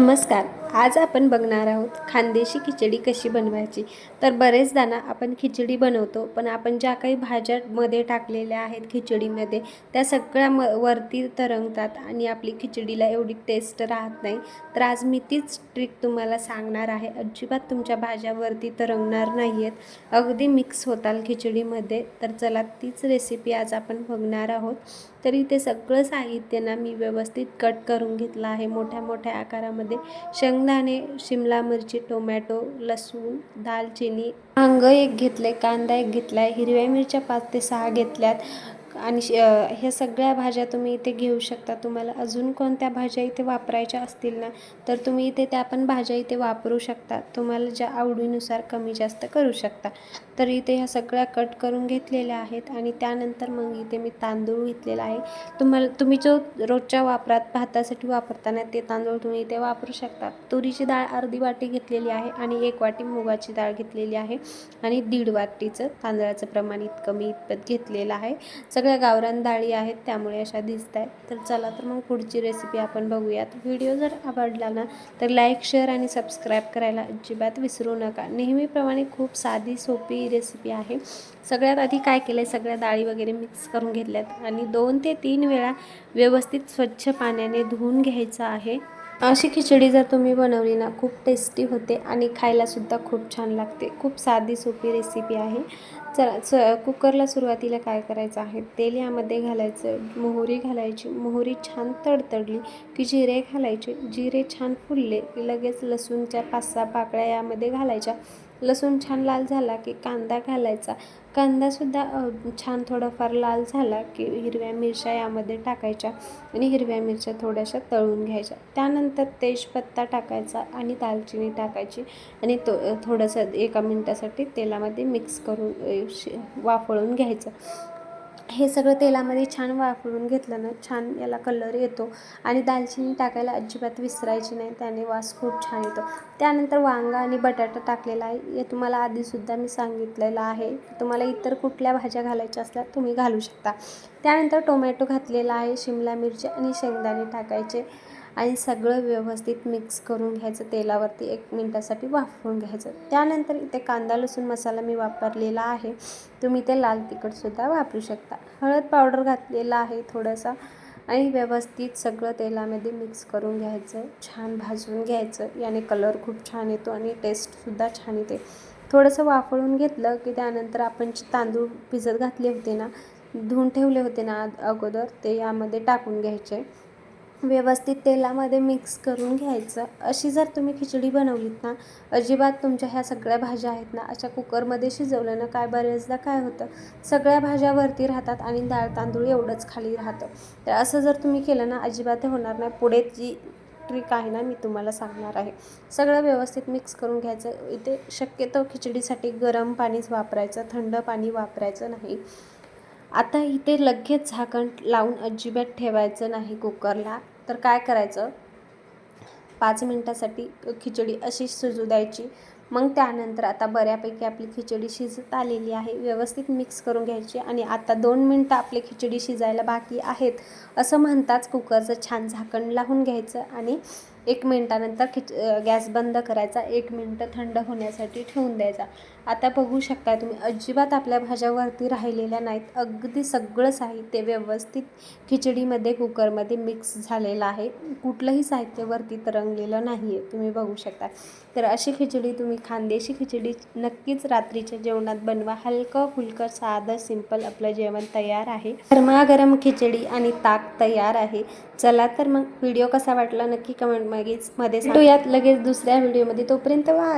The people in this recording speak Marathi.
नमस्कार. आज आपण बघणार आहोत खानदेशी खिचडी कशी बनवायची. तर बरेचदा ना आपण खिचडी बनवतो पण आपण ज्या काही भाज्यामध्ये टाकलेल्या आहेत खिचडीमध्ये त्या सगळ्या म वरती तरंगतात आणि आपली खिचडीला एवढी टेस्ट राहत नाही. तर आज मी तीच ट्रिक तुम्हाला सांगणार आहे. अजिबात तुमच्या भाज्यावरती तरंगणार नाही आहेत अगदी मिक्स होताल खिचडीमध्ये. तर चला तीच रेसिपी आज आपण बघणार आहोत. तरी ते सगळं साहित्य ना मी व्यवस्थित कट करून घेतलं आहे मोठ्या मोठ्या आकारामध्ये. शेंगदाणे शिमला मिरची टोमॅटो लसूण दालचिनी वांग एक घेतले कांदा एक घेतला आहे हिरव्या मिरच्या पाच ते सहा घेतल्यात. आणि श- ह्या सगळ्या भाज्या तुम्ही इथे घेऊ शकता. तुम्हाला अजून कोणत्या भाज्या इथे वापरायच्या असतील ना तर तुम्ही इथे त्या पण भाज्या इथे वापरू शकता. तुम्हाला ज्या आवडीनुसार कमी जास्त करू शकता. तर इथे ह्या सगळ्या कट करून घेतलेल्या आहेत आणि त्यानंतर मग इथे मी तांदूळ घेतलेला आहे. तुम्हाला तुम्ही जो रोजच्या वापरात भातासाठी वापरताना ते तांदूळ तुम्ही इथे वापरू शकता. तुरीची डाळ अर्धी वाटी घेतलेली आहे आणि एक वाटी मुगाची डाळ घेतलेली आहे आणि दीड वाटीचं तांदळाचं प्रमाण इतकं मी इतपत घेतलेलं आहे. सगळं सगळ्या गावरान डाळी आहेत त्यामुळे अशा दिसत आहेत तर चला तर मग पुढची रेसिपी आपण बघूयात. व्हिडिओ जर आवडला ना तर लाईक शेअर आणि सबस्क्राईब करायला अजिबात विसरू नका. नेहमीप्रमाणे खूप साधी सोपी रेसिपी आहे. सगळ्यात आधी काय केलं आहे सगळ्या डाळी वगैरे मिक्स करून घेतल्यात. आणि दोन ते तीन वेळा व्यवस्थित स्वच्छ पाण्याने धुवून घ्यायचं आहे. अशी खिचडी जर तुम्ही बनवली ना खूप टेस्टी होते आणि खायलासुद्धा खूप छान लागते. खूप साधी सोपी रेसिपी आहे. चला स कुकरला सुरुवातीला काय करायचं आहे? तेल यामध्ये घालायचं मोहरी घालायची मोहरी छान तडतडली की जिरे घालायचे. जिरे छान फुलले की लगेच लसूणच्या पाच सहा पाकळ्या यामध्ये घालायच्या. लसूण छान लाल झाला की कांदा घालायचा. कांदासुद्धा छान थोडाफार लाल झाला की हिरव्या मिरच्या यामध्ये टाकायच्या आणि हिरव्या मिरच्या थोड्याशा तळून घ्यायच्या. त्यानंतर तेजपत्ता टाकायचा आणि दालचिनी टाकायची आणि तो थोडंसं एका मिनटासाठी तेलामध्ये मिक्स करून वाफळून घ्यायचं. हे सगळं तेलामध्ये छान वाफळून घेतलं ना छान याला कलर येतो. आणि दालचिनी टाकायला अजिबात विसरायची नाही त्याने वास खूप छान येतो. त्यानंतर वांगा आणि बटाटा टाकलेला आहे. हे तुम्हाला आधीसुद्धा मी सांगितलेलं आहे. तुम्हाला इतर कुठल्या भाज्या घालायच्या असल्या तुम्ही घालू शकता. त्यानंतर टोमॅटो घातलेला आहे शिमला मिरची आणि शेंगदाणे टाकायचे. आणि सगळं व्यवस्थित मिक्स करून घ्यायचं तेलावरती एक मिनटासाठी वाफवून घ्यायचं. त्यानंतर इथे कांदा लसूण मसाला मी वापरलेला आहे. तुम्ही ते लाल तिखटसुद्धा वापरू शकता. हळद पावडर घातलेला आहे थोडासा आणि व्यवस्थित सगळं तेलामध्ये मिक्स करून घ्यायचं. छान भाजून घ्यायचं. याने कलर खूप छान येतो आणि टेस्टसुद्धा छान येते. थोडंसं वाफळून घेतलं की त्यानंतर आपण जे तांदूळ भिजत घातले होते ना धुवून ठेवले होते ना अगोदर ते यामध्ये टाकून घ्यायचे. व्यवस्थित तेलामध्ये मिक्स करून घ्यायचं. अशी जर तुम्ही खिचडी बनवलीत ना अजिबात तुमच्या ह्या सगळ्या भाज्या आहेत ना अशा कुकरमध्ये शिजवलं ना काय बऱ्याचदा काय होतं सगळ्या भाज्या वरती राहतात आणि डाळ तांदूळ एवढंच खाली राहतं. तर असं जर तुम्ही केलं ना अजिबात होणार नाही. पुढे जी ट्रिक आहे ना मी तुम्हाला सांगणार आहे. सगळं व्यवस्थित मिक्स करून घ्यायचं. इथे शक्यतो खिचडीसाठी गरम पाणीच वापरायचं थंड पाणी वापरायचं नाही. आता इथे लगेच झाकण लावून अजिबात ठेवायचं नाही कुकरला. तर काय करायचं? पाच मिनटासाठी खिचडी अशी शिजू द्यायची. मग त्यानंतर आता बऱ्यापैकी आपली खिचडी शिजत आलेली आहे. व्यवस्थित मिक्स करून घ्यायची आणि आता दोन मिनटं आपली खिचडी शिजायला बाकी आहेत. असं म्हणताच कुकरचं छान झाकण लावून घ्यायचं आणि एक मिनटानंतर खिच गॅस बंद करायचा. एक मिनटं थंड होण्यासाठी ठेवून द्यायचा. आता बघू शकता तुम्ही अजिबात आपल्या भाज्यावरती राहिलेल्या नाहीत. अगदी सगळं साहित्य व्यवस्थित खिचडीमध्ये कुकरमध्ये मिक्स झालेलं आहे. कुठलंही साहित्य वरती तरंगलेलं नाही आहे तुम्ही बघू शकता तर अशी खिचडी तुम्ही खानदेशी खिचडी नक्कीच रात्रीच्या जेवणात बनवा. हलकं फुलकं साधं सिंपल आपलं जेवण तयार आहे. गरमागरम खिचडी आणि ताक तयार आहे. चला तर मग व्हिडिओ कसा वाटला नक्की कमेंट मागेच मध्ये सांगा. भेटूयात लगेच दुसऱ्या व्हिडिओमध्ये. तोपर्यंत बाय